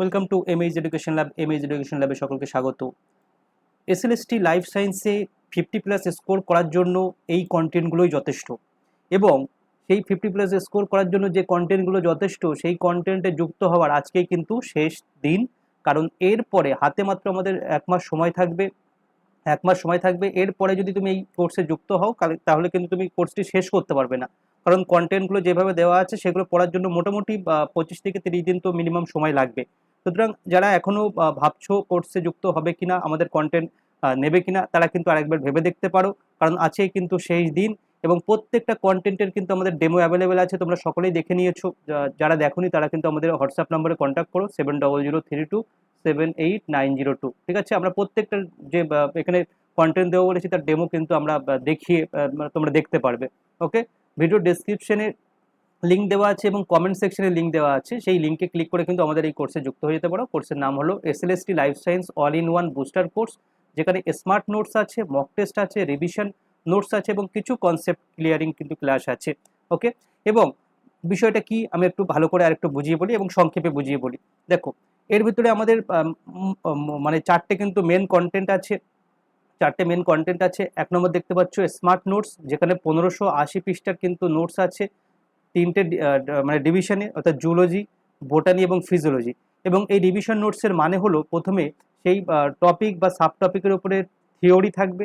Welcome to MH education lab MH education ল্যাবে সকলকে স্বাগত। এসএলএসটি লাইফ সায়েন্সে ফিফটি প্লাস স্কোর করার জন্য এই কন্টেন্টগুলোই যথেষ্ট। এবং সেই ফিফটি প্লাস স্কোর করার জন্য যে কন্টেন্টগুলো যথেষ্ট, সেই কন্টেন্টে যুক্ত হওয়ার আজকেই কিন্তু শেষ দিন। কারণ এরপরে হাতে মাত্র আমাদের এক মাস সময় থাকবে, এক মাস সময় থাকবে। এরপরে যদি তুমি এই কোর্সে যুক্ত হও, তাহলে কিন্তু তুমি কোর্সটি শেষ করতে পারবে না। কারণ কন্টেন্টগুলো যেভাবে দেওয়া আছে, সেগুলো পড়ার জন্য মোটামুটি পঁচিশ থেকে তিরিশ দিন তো মিনিমাম সময় লাগবে। সুতরাং যারা এখনও ভাবছ কোর্সে যুক্ত হবে কিনা, আমাদের কন্টেন্ট নেবে কিনা, তারা কিন্তু আরেকবার ভেবে দেখতে পারো। কারণ আছে কিন্তু শেষ দিন এবং প্রত্যেকটা কন্টেন্টের কিন্তু আমাদের ডেমো অ্যাভেলেবেল আছে, তোমরা সকলেই দেখে নিয়েছো। যারা দেখোনি তারা কিন্তু আমাদের হোয়াটসঅ্যাপ নম্বরে কন্ট্যাক্ট করো seven double zero three two seven eight nine zero two ঠিক আছে? আমরা প্রত্যেকটা যে এখানে কন্টেন্ট দেবো বলেছি, তার ডেমো কিন্তু আমরা দেখিয়ে তোমরা দেখতে পারবে ওকে ভিডিও ডেসক্রিপশনে লিঙ্ক দেওয়া আছে এবং কমেন্ট সেকশনে লিঙ্ক দেওয়া আছে। সেই লিঙ্কে ক্লিক করে কিন্তু আমাদের এই কোর্সে যুক্ত হয়ে যেতে পারো। কোর্সের নাম হলো SLST life science all in one booster course যেখানে স্মার্ট নোটস আছে মক টেস্ট আছে রিভিশন নোটস আছে এবং কিছু কনসেপ্ট ক্লিয়ারিং কিন্তু ক্লাস আছে। ওকে এবং বিষয়টা কি আমি একটু ভালো করে আরেকটু বুঝিয়ে বলি এবং সংক্ষেপে বুঝিয়ে বলি। দেখো, এর ভিতরে আমাদের মানে চারটে কিন্তু মেন কন্টেন্ট আছে। চারটে মেন কন্টেন্ট আছে। এক নম্বর দেখতে পাচ্ছ স্মার্ট নোটস যেখানে পনেরোশো আশি পৃষ্ঠার কিন্তু নোটস আছে। তিনটে মানে ডিভিশনে, অর্থাৎ জুলজি বোটানি এবং ফিজিওলজি এবং এই ডিভিশন নোটসের মানে হলো প্রথমে সেই টপিক বা সাব টপিকের উপরে থিওরি থাকবে।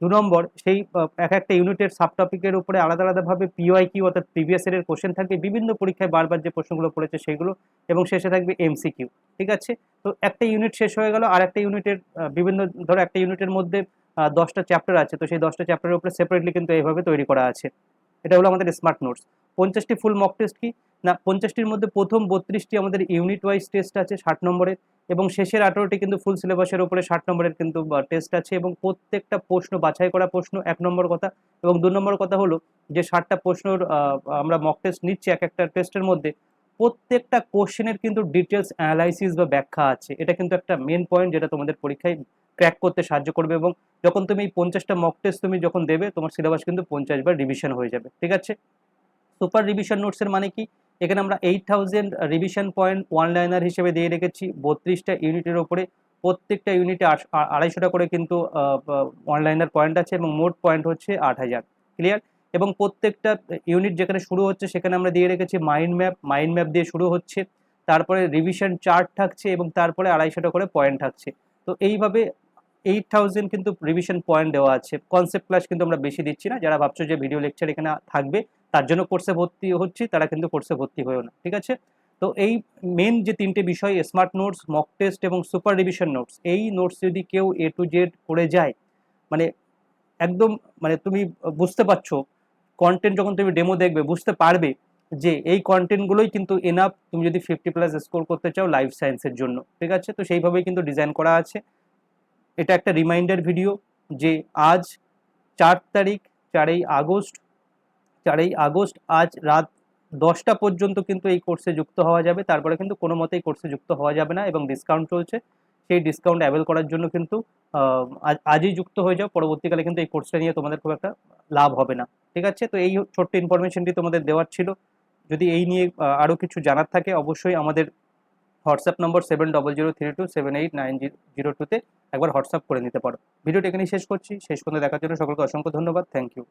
দু নম্বর, সেই এক একটা ইউনিটের সাব টপিকের উপরে আলাদা আলাদাভাবে পিওয়াই কিউ অর্থাৎ প্রিভিয়াস এর কোশ্চেন থাকবে। বিভিন্ন পরীক্ষায় বারবার যে প্রশ্নগুলো পড়েছে সেগুলো, এবং শেষে থাকবে এমসিকিউ ঠিক আছে? তো একটা ইউনিট শেষ হয়ে গেল, আর একটা ইউনিটের বিভিন্ন, ধরো একটা ইউনিটের মধ্যে দশটা চ্যাপ্টার আছে, তো সেই দশটা চ্যাপ্টারের উপরে সেপারেটলি কিন্তু এইভাবে তৈরি করা আছে। এটা হলো আমাদের স্মার্ট নোটস পঞ্চাশটি ফুল মক টেস্ট কি? না, পঞ্চাশটির মধ্যে প্রথম বত্রিশটি আমাদের ইউনিট ওয়াইজ টেস্ট আছে, ষাট নম্বরের, এবং শেষের আঠারোটি কিন্তু ফুল সিলেবাসের উপরে ষাট নম্বরের কিন্তু টেস্ট আছে, এবং প্রত্যেকটা প্রশ্ন, বাছাই করা প্রশ্ন এক নম্বর কথা, এবং দু নম্বর কথা হলো যে ষাটটা প্রশ্নর আমরা মক টেস্ট নিচ্ছি এক একটা টেস্টের মধ্যে, প্রত্যেকটা কোশ্চেনের কিন্তু ডিটেলস অ্যানালাইসিস বা ব্যাখ্যা আছে। এটা কিন্তু একটা মেন পয়েন্ট যেটা তোমাদের পরীক্ষায় ক্র্যাক করতে সাহায্য করবে, এবং যখন তুমি এই পঞ্চাশটা মক টেস্ট তুমি যখন দেবে, তোমার সিলেবাস কিন্তু পঞ্চাশ বার রিভিশন হয়ে যাবে। ঠিক আছে? সুপার রিভিশন নোটসের মানে কি? এখানে আমরা eight thousand revision point one liner হিসেবে দিয়ে রেখেছি, বত্রিশটা ইউনিটের ওপরে। প্রত্যেকটা ইউনিটে আড়াইশোটা করে কিন্তু ওয়ান লাইনার পয়েন্ট আছে এবং মোট পয়েন্ট হচ্ছে আট হাজার। ক্লিয়ার এবং প্রত্যেকটা ইউনিট যেখানে শুরু হচ্ছে, সেখানে আমরা দিয়ে রেখেছি মাইন্ড ম্যাপ মাইন্ড ম্যাপ দিয়ে শুরু হচ্ছে। তারপরে রিভিশন চার্ট থাকছে এবং তারপরে আড়াইশোটা করে পয়েন্ট থাকছে। তো এইভাবে এইট থাউজেন্ড কিন্তু রিভিশন পয়েন্ট দেওয়া আছে। কনসেপ্ট ক্লাস কিন্তু আমরা বেশি দিচ্ছি না। যারা ভাবছ যে ভিডিও লেকচার এখানে থাকবে, তার জন্য কোর্সে ভর্তি হচ্ছি, তারা কিন্তু কোর্সে ভর্তি হয়েও না, ঠিক আছে? তো এই মেন যে তিনটে বিষয় স্মার্ট নোটস মক টেস্ট এবং সুপার রিভিশন নোটস এই নোটস যদি কেউ এ টু জেড করে যায় মানে একদম মানে তুমি বুঝতে পারছ কন্টেন্ট যখন তুমি ডেমো দেখবে, বুঝতে পারবে যে এই কন্টেন্টগুলোই কিন্তু এনাফ তুমি যদি ফিফটি প্লাস স্কোর করতে চাও লাইফ সায়েন্সের জন্য, ঠিক আছে? তো সেইভাবেই কিন্তু ডিজাইন করা আছে। এটা একটা রিমাইন্ডার ভিডিও যে আজ চার তারিখ, চারই আগস্ট চারই আগস্ট আজ রাত দশটা পর্যন্ত কিন্তু এই কোর্সে যুক্ত হওয়া যাবে। তারপরে কিন্তু কোনো মতেই কোর্সে যুক্ত হওয়া যাবে না এবং ডিসকাউন্ট চলছে। সেই ডিসকাউন্ট অ্যাভেল করার জন্য কিন্তু আজই যুক্ত হয়ে যাও। পরবর্তীকালে কিন্তু এই কোর্সটা নিয়ে তোমাদের খুব একটা লাভ হবে না। ঠিক আছে? তো এই ছোট্ট ইনফরমেশনটি তোমাদের দেওয়ার ছিল। যদি এই নিয়ে আরও কিছু জানার থাকে, অবশ্যই আমাদের WhatsApp number seven double zero three two seven eight nine zero টুতে একবার হোয়াটসঅ্যাপ করে নিতে পারো। ভিডিওটি এখানেই শেষ করছি। শেষ পর্যন্ত দেখার জন্য সকলকে অসংখ্য ধন্যবাদ। Thank you